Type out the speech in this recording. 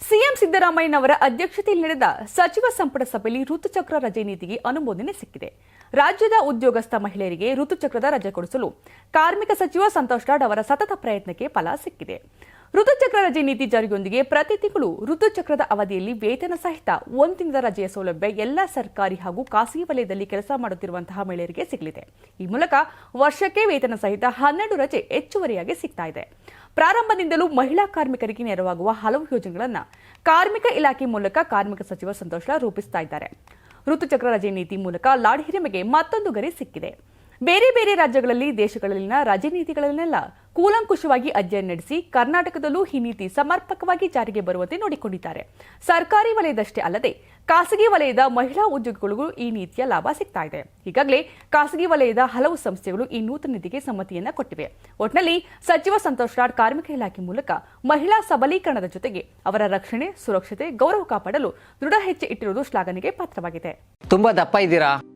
CM ಸಿದ್ದರಾಮಯ್ಯನವರ ಅಧ್ಯಕ್ಷತೆಯಲ್ಲಿ ನಡೆದ ಸಚಿವ ಸಂಪುಟ ಸಭೆಯಲ್ಲಿ ಋತುಚಕ್ರ ರಜೆ ನೀತಿಗೆ ಅನುಮೋದನೆ ಸಿಕ್ಕಿದೆ. ರಾಜ್ಯದ ಉದ್ಯೋಗಸ್ಥ ಮಹಿಳೆಯರಿಗೆ ಋತುಚಕ್ರದ ರಜೆ ಕೊಡಿಸಲು ಕಾರ್ಮಿಕ ಸಚಿವ ಸಂತೋಷ್ ಲಾಡ್ ಅವರ ಸತತ ಪ್ರಯತ್ನಕ್ಕೆ ಫಲ ಸಿಕ್ಕಿದೆ. ಋತುಚಕ್ರ ರಜೆ ನೀತಿ ಜಾರಿಯೊಂದಿಗೆ ಪ್ರತಿ ತಿಂಗಳು ಋತುಚಕ್ರದ ಅವಧಿಯಲ್ಲಿ ವೇತನ ಸಹಿತ ಒಂದು ತಿಂಗಳ ರಜೆಯ ಸೌಲಭ್ಯ ಎಲ್ಲ ಸರ್ಕಾರಿ ಹಾಗೂ ಖಾಸಗಿ ವಲಯದಲ್ಲಿ ಕೆಲಸ ಮಾಡುತ್ತಿರುವಂತಹ ಮಹಿಳೆಯರಿಗೆ ಸಿಗಲಿದೆ. ಈ ಮೂಲಕ ವರ್ಷಕ್ಕೆ ವೇತನ ಸಹಿತ ಹನ್ನೆರಡು ರಜೆ ಹೆಚ್ಚುವರಿಯಾಗಿ ಸಿಗ್ತಾ ಇದೆ. ಪ್ರಾರಂಭದಿಂದಲೂ ಮಹಿಳಾ ಕಾರ್ಮಿಕರಿಗೆ ನೆರವಾಗುವ ಹಲವು ಯೋಜನೆಗಳನ್ನು ಕಾರ್ಮಿಕ ಇಲಾಖೆ ಮೂಲಕ ಕಾರ್ಮಿಕ ಸಚಿವ ಸಂತೋಷ್ ರೂಪಿಸ್ತಾ ಇದ್ದಾರೆ. ಋತುಚಕ್ರ ರಜೆ ನೀತಿ ಮೂಲಕ ಲಾಡ್ ಹಿರಿಮೆಗೆ ಮತ್ತೊಂದು ಗರಿ ಸಿಕ್ಕಿದೆ. ಬೇರೆ ಬೇರೆ ರಾಜ್ಯಗಳಲ್ಲಿ, ದೇಶಗಳಲ್ಲಿನ ರಾಜನೀತಿಗಳನ್ನೆಲ್ಲ ಕೂಲಂಕುಷವಾಗಿ ಅಧ್ಯಯನ ನಡೆಸಿ ಕರ್ನಾಟಕದಲ್ಲೂ ಈ ನೀತಿ ಸಮರ್ಪಕವಾಗಿ ಜಾರಿಗೆ ಬರುವಂತೆ ನೋಡಿಕೊಂಡಿದ್ದಾರೆ. ಸರ್ಕಾರಿ ವಲಯದಷ್ಟೇ ಅಲ್ಲದೆ, ಖಾಸಗಿ ವಲಯದ ಮಹಿಳಾ ಉದ್ಯೋಗಿಗಳಿಗೂ ಈ ನೀತಿಯ ಲಾಭ ಸಿಗ್ತಾ ಇದೆ. ಈಗಾಗಲೇ ಖಾಸಗಿ ವಲಯದ ಹಲವು ಸಂಸ್ಥೆಗಳು ಈ ನೂತನ ನೀತಿಗೆ ಸಮ್ಮತಿಯನ್ನ ಕೊಟ್ಟಿವೆ. ಒಟ್ನಲ್ಲಿ, ಸಚಿವ ಸಂತೋಷ್ ರಾಡ್ ಕಾರ್ಮಿಕ ಇಲಾಖೆ ಮೂಲಕ ಮಹಿಳಾ ಸಬಲೀಕರಣದ ಜೊತೆಗೆ ಅವರ ರಕ್ಷಣೆ, ಸುರಕ್ಷತೆ, ಗೌರವ ಕಾಪಾಡಲು ದೃಢ ಹೆಜ್ಜೆ ಇಟ್ಟಿರುವುದು ಶ್ಲಾಘನೆಗೆ ಪಾತ್ರವಾಗಿದೆ. ತುಂಬಾ ದಪ್ಪ ಇದ್ದೀರಾ?